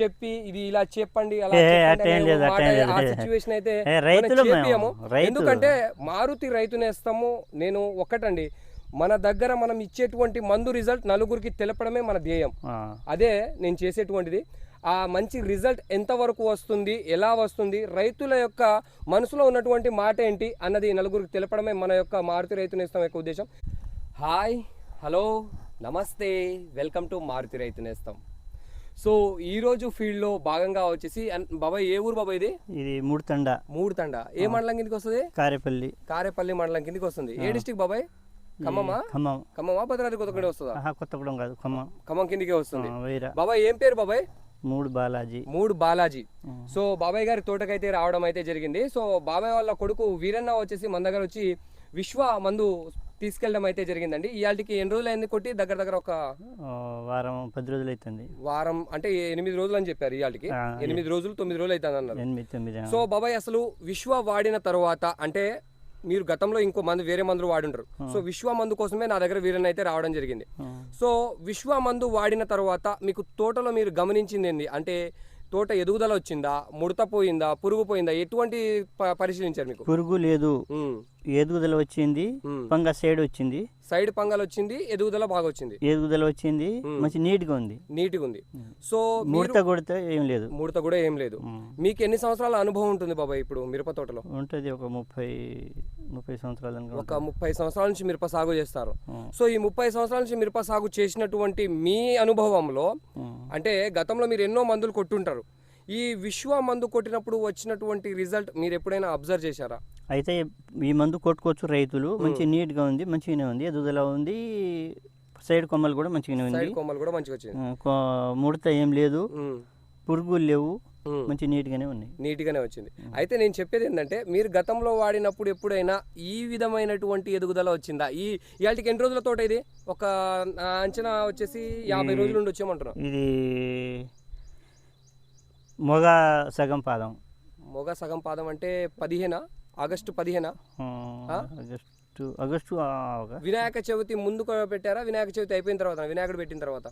చెప్పి ఇది ఇలా చెప్పండి సిచ్యువేషన్ అయితే. ఎందుకంటే మారుతి రైతునేస్తాము నేను ఒక్కటండి. మన దగ్గర మనం ఇచ్చేటువంటి మందు రిజల్ట్ నలుగురికి తెలపడమే మన ధ్యేయం. అదే నేను చేసేటువంటిది. ఆ మంచి రిజల్ట్ ఎంతవరకు వస్తుంది ఎలా వస్తుంది రైతుల యొక్క మనసులో ఉన్నటువంటి మాట ఏంటి అన్నది నలుగురికి తెలపడమే మన యొక్క మారుతి రైతు నేస్తం యొక్క ఉద్దేశం. హాయ్ హలో నమస్తే welcome to Maruthi Rythu Nestham so ఈరోజు ఫీల్డ్లో భాగంగా వచ్చేసి బాబాయ్ ఏ ఊరు బాబాయ్ ఇది? ఇది మూడు తండ మూడు తండ ఏ మండలం కిందకి వస్తుంది? కారేపల్లి. కారేపల్లి మండలం కిందకి వస్తుంది. ఏ డిస్టిక్ బాబాయ్? ఖమ్మమా? ఖమ్మం. ఖమ్మమా? భద్రాద్రి కొత్తగూడెం వస్తుందా? కొత్తగూడెం కాదు ఖమ్మం. ఖమ్మం కిందకే వస్తుంది. బాబాయ్ ఏం పేరు బాబాయ్? మూడు బాలాజీ. మూడు బాలాజీ. సో బాబాయ్ గారి తోటకైతే రావడం అయితే జరిగింది. సో బాబాయ్ వాళ్ళ కొడుకు వీరన్న వచ్చేసి మన దగ్గర వచ్చి విశ్వ మందు తీసుకెళ్ళడం అయితే జరిగిందండి. ఇవాళకి ఎన్ని రోజులు అయింది కొట్టి దగ్గర దగ్గర ఒక వారం పది రోజులు అవుతుంది వారం అంటే ఎనిమిది రోజులు అని చెప్పారు ఇవాళకి ఎనిమిది రోజులు తొమ్మిది రోజులు అవుతుంది అన్నారు. సో బాబాయ్ అసలు విశ్వ వాడిన తర్వాత అంటే మీరు గతంలో ఇంకో మందు వేరే మందులు వాడుంటారు సో విశ్వ మందు కోసమే నా దగ్గర వీరన్న అయితే రావడం జరిగింది. సో విశ్వ మందు వాడిన తర్వాత మీకు తోటలో మీరు గమనించింది ఏంది? అంటే తోట ఎదుగుదల వచ్చిందా? ముడత పోయిందా? పురుగు పోయిందా? ఎటువంటి పరిశీలించారు మీకు? పురుగు లేదు. ఎదుగుదల వచ్చింది. పంగ సైడ్ వచ్చింది. సైడ్ పంగల్ వచ్చింది ఎదుగుదల బాగా వచ్చింది. ఎదుగుదల వచ్చింది మంచి నీట్గా ఉంది. నీట్గా ఉంది. సో ముడత కొడితే ఏం లేదు. ముడత కూడా ఏం లేదు. మీకు ఎన్ని సంవత్సరాల అనుభవం ఉంటుంది బాబాయ్ ఇప్పుడు మిరప తోటలో? ఉంటుంది ఒక ముప్పై ముప్పై సంవత్సరాలు. ఒక ముప్పై సంవత్సరాల నుంచి మిరప సాగు చేస్తారు. సో ఈ ముప్పై సంవత్సరాల నుంచి మిరప సాగు చేసినటువంటి మీ అనుభవంలో. అంటే గతంలో మీరు ఎన్నో మందులు కొట్టుంటారు. ఈ విశ్వ మందు కొట్టినప్పుడు వచ్చినటువంటి రిజల్ట్ మీరు ఎప్పుడైనా అబ్జర్వ్ చేశారా? అయితే ఈ మందు కొట్టుకోవచ్చు రైతులు. మంచి నీట్గా ఉంది మంచిగానే ఉంది. ఎదుగుదల ఉంది. సైడ్ కొమ్మలు కూడా మంచిగానే ఉంది కొమ్మలు కూడా మంచిగా వచ్చింది ముడత ఏం లేదు. పురుగులు లేవు. మంచి నీట్గానే ఉన్నాయి. నీట్గానే వచ్చింది. అయితే నేను చెప్పేది ఏంటంటే మీరు గతంలో వాడినప్పుడు ఎప్పుడైనా ఈ విధమైనటువంటి ఎదుగుదల వచ్చిందా? ఈ ఇవాళకి ఎన్ని రోజుల తోట ఇది? ఒక అంచనా వచ్చేసి యాభై రోజుల నుండి వచ్చేయమంటున్నా ఇది మొగ సగం పాదం. మొగ సగం పాదం అంటే పదిహేనా? ఆగస్టు పదిహేనా? ఆగస్టు ఆగస్టు వినాయక చవితి ముందు పెట్టారా? వినాయక చవితి అయిపోయిన తర్వాత వినాయకుడు పెట్టిన తర్వాత?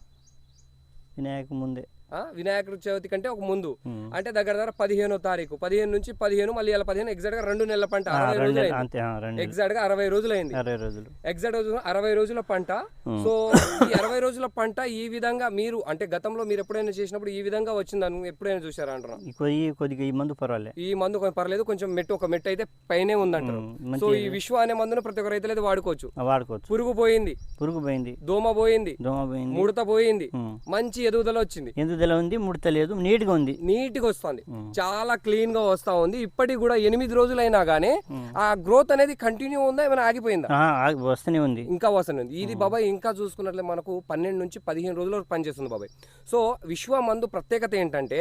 వినాయక ముందే. ఆ, వినాయకుడు చవితి కంటే ఒక ముందు. అంటే దగ్గర దగ్గర పదిహేనో తారీఖు. పదిహేను నుంచి పదిహేను మళ్ళీ ఇలా పదిహేను ఎగ్జాక్ట్గా రెండు నెలల పంట అరవై రోజులు ఎగ్జాక్ట్గా అరవై రోజులు అయింది అరవై రోజులు. ఎగ్జాక్ట్ రోజు అరవై రోజుల పంట. సో ఈ అరవై రోజుల పంట ఈ విధంగా మీరు అంటే గతంలో మీరు ఎప్పుడైనా చేసినప్పుడు ఈ విధంగా వచ్చిందని ఎప్పుడైనా చూసారా కొద్ది కొద్దిగా ఈ మందు పర్వాలే. ఈ మందు కొంచెం పర్లేదు కొంచెం మెట్టు ఒక మెట్టు అయితే పైనే ఉందంటారు. ఉమ్, సో ఈ విశ్వ అనే మందును ప్రతి ఒక్క రైతులు అయితే వాడుకోవచ్చు? వాడుకోవచ్చు. పురుగు పోయింది. పురుగు పోయింది. దోమ పోయింది. దోమ పోయింది. ముడత పోయింది. మంచి ఎదుగుదల వచ్చింది. ఎదుగుదల ఉంది ముడత లేదు నీట్గా ఉంది. నీట్గా వస్తుంది. చాలా క్లీన్గా వస్తా ఉంది. ఇప్పటికి కూడా ఎనిమిది రోజులైనా గానీ ఆ గ్రోత్ అనేది కంటిన్యూ ఉందా ఏమైనా ఆగిపోయిందా? వస్తూనే ఉంది. ఇంకా వస్తుంది ఉంది. ఇది బాబాయ్ ఇంకా చూసుకున్నట్లే మనకు పన్నెండు నుంచి పదిహేను రోజుల వరకు పనిచేస్తుంది బాబాయ్. సో విశ్వ మందు ప్రత్యేకత ఏంటంటే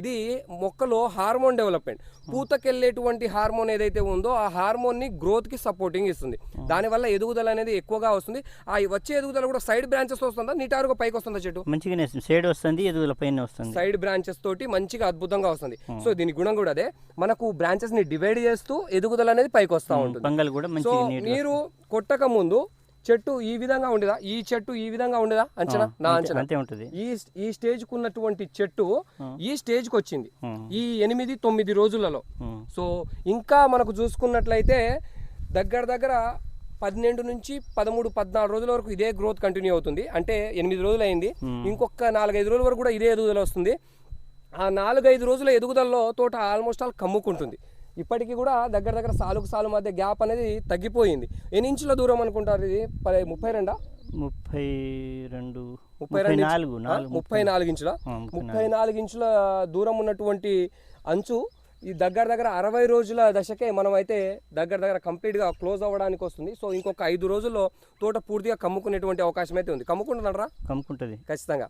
ఇది మొక్కలో హార్మోన్ డెవలప్మెంట్. పూతకెళ్ళేటువంటి హార్మోన్ ఏదైతే ఉందో ఆ హార్మోన్ని గ్రోత్కి సపోర్టింగ్ ఇస్తుంది. దానివల్ల ఎదుగుదల అనేది ఎక్కువగా వస్తుంది. ఆ వచ్చే ఎదుగుదల కూడా సైడ్ బ్రాంచెస్ వస్తుందా? నిటారుగా పైకి వస్తుందా చెట్టు? మంచిగానే వస్తుంది. సైడ్ వస్తుంది ఎదుగుదల పైన వస్తుంది. సైడ్ బ్రాంచెస్ తోటి మంచిగా అద్భుతంగా వస్తుంది. సో దీని గుణం కూడా అదే. మనకు బ్రాంచెస్ని డివైడ్ చేస్తూ ఎదుగుదల అనేది పైకి వస్తూ ఉంటుంది. పంగల్ కూడా మంచిగా మీరు కొట్టక ముందు చెట్టు ఈ విధంగా ఉండేదా? ఈ చెట్టు ఈ విధంగా ఉండేదా? అంచనా? నా అంచనా. అంతే ఉంటుంది. ఈ ఈ స్టేజ్కు ఉన్నటువంటి చెట్టు ఈ స్టేజ్కి వచ్చింది. ఈ ఎనిమిది తొమ్మిది రోజులలో. సో ఇంకా మనకు చూసుకున్నట్లయితే దగ్గర దగ్గర పన్నెండు నుంచి పదమూడు పద్నాలుగు రోజుల వరకు ఇదే గ్రోత్ కంటిన్యూ అవుతుంది. అంటే ఎనిమిది రోజులు అయింది ఇంకొక నాలుగైదు రోజుల వరకు కూడా ఇదే ఎదుగుదల వస్తుంది. ఆ నాలుగైదు రోజుల ఎదుగుదలలో తోట ఆల్మోస్ట్ ఆల్ కమ్ముకుంటుంది. ఇప్పటికీ కూడా దగ్గర దగ్గర సాలుకు సాలు మధ్య గ్యాప్ అనేది తగ్గిపోయింది. ఎన్ని ఇంచుల దూరం అనుకుంటారు ఇది? ముప్పై రెండా? ముప్పై రెండు ముప్పై నాలుగు ముప్పై నాలుగు ఇంచుల? ముప్పై నాలుగు ఇంచుల దూరం ఉన్నటువంటి అంచు ఈ దగ్గర దగ్గర అరవై రోజుల దశకే మనం అయితే దగ్గర దగ్గర కంప్లీట్గా క్లోజ్ అవ్వడానికి వస్తుంది. సో ఇంకొక ఐదు రోజుల్లో తోట పూర్తిగా కమ్ముకునేటువంటి అవకాశం అయితే ఉంది. కమ్ముకుంటున్నారా? కమ్ముకుంటుంది. ఖచ్చితంగా.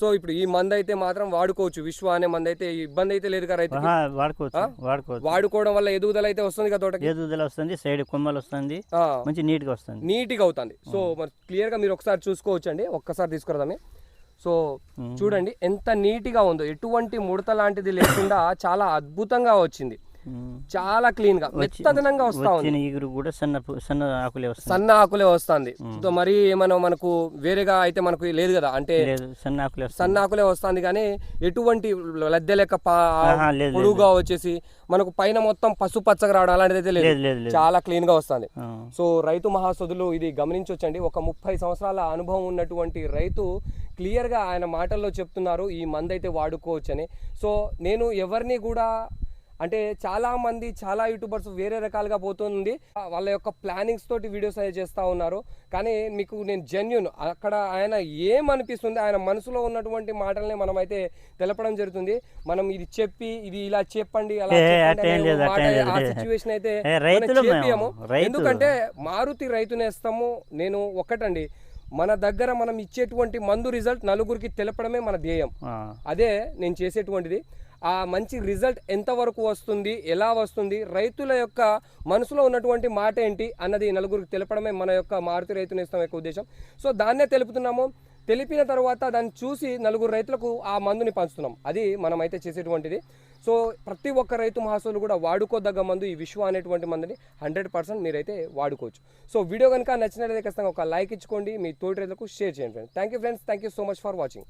సో ఇప్పుడు ఈ మందు అయితే మాత్రం వాడుకోవచ్చు. విశ్వ అనే మందు అయితే ఇబ్బంది అయితే లేదు కదా వాడుకోవచ్చు. వాడుకోవడం వల్ల ఎదుగుదల అయితే వస్తుంది కదా తోటకి? ఎదుగుదల వస్తుంది సైడ్ కొమ్మలు వస్తుంది మంచి నీట్గా వస్తుంది. నీట్గా అవుతుంది. సో మరి క్లియర్గా మీరు ఒకసారి చూసుకోవచ్చు అండి ఒక్కసారి తీసుకురదామే. సో చూడండి ఎంత నీట్గా ఉందో ఎటువంటి ముడత లాంటిది లేకుండా చాలా అద్భుతంగా వచ్చింది. చాలా క్లీన్గా మెత్తదనంగా వస్తా ఉంది. కూడా సన్న ఆకులే వస్తుంది సన్న ఆకులే వస్తుంది. సో మరి ఏమైనా మనకు వేరేగా అయితే మనకు లేదు కదా అంటే సన్న ఆకులే వస్తుంది సన్న ఆకులే వస్తుంది కానీ ఎటువంటి లద్దె లెక్క పొడుగుగా వచ్చేసి మనకు పైన మొత్తం పసుపు పచ్చగా రావడం అలాంటిది అయితే లేదు చాలా క్లీన్గా వస్తుంది. సో రైతు మహాసదులు ఇది గమనించవచ్చండి ఒక ముప్పై సంవత్సరాల అనుభవం ఉన్నటువంటి రైతు క్లియర్గా ఆయన మాటల్లో చెప్తున్నారు ఈ మందు అయితే వాడుకోవచ్చని. సో నేను ఎవరిని కూడా అంటే చాలా మంది చాలా యూట్యూబర్స్ వేరే రకాలుగా పోతుంది. వాళ్ళ యొక్క ప్లానింగ్స్ తోటి వీడియోస్ అయితే చేస్తూ ఉన్నారు. కానీ మీకు నేను జెన్యున్ అక్కడ ఆయన ఏమనిపిస్తుంది ఆయన మనసులో ఉన్నటువంటి మాటల్ని మనం అయితే తెలపడం జరుగుతుంది. మనం ఇది చెప్పి ఇది ఇలా చెప్పండి అలా. ఆ సిచ్యువేషన్ అయితే. ఎందుకంటే మారుతి రైతు నేస్తాము నేను ఒక్కటండి మన దగ్గర మనం ఇచ్చేటువంటి మందు రిజల్ట్ నలుగురికి తెలపడమే మన ధ్యేయం. అదే నేను చేసేటువంటిది. ఆ మంచి రిజల్ట్ ఎంతవరకు వస్తుంది ఎలా వస్తుంది రైతుల యొక్క మనసులో ఉన్నటువంటి మాట ఏంటి అన్నది నలుగురికి తెలపడమే మన యొక్క మారుతి రైతు నేస్తం యొక్క ఉద్దేశం. సో దాన్నే తెలుపుతున్నాము. తెలిపిన తర్వాత దాన్ని చూసి నలుగురు రైతులకు ఆ మందుని పంచుతున్నాం. అది మనమైతే చేసేటువంటిది. సో ప్రతి ఒక్క రైతు మహాసోలు కూడా వాడుకోదగ్గ మందు ఈ విశ్వ అనేటువంటి మందుని హండ్రెడ్ పర్సెంట్ మీరైతే వాడుకోవచ్చు. సో వీడియో కనుక నచ్చినట్లయితే ఖచ్చితంగా ఒక లైక్ ఇచ్చుకోండి. మీ తోటి రైతులకు షేర్ చేయండి friends. Thank you friends. Thank you so much for watching.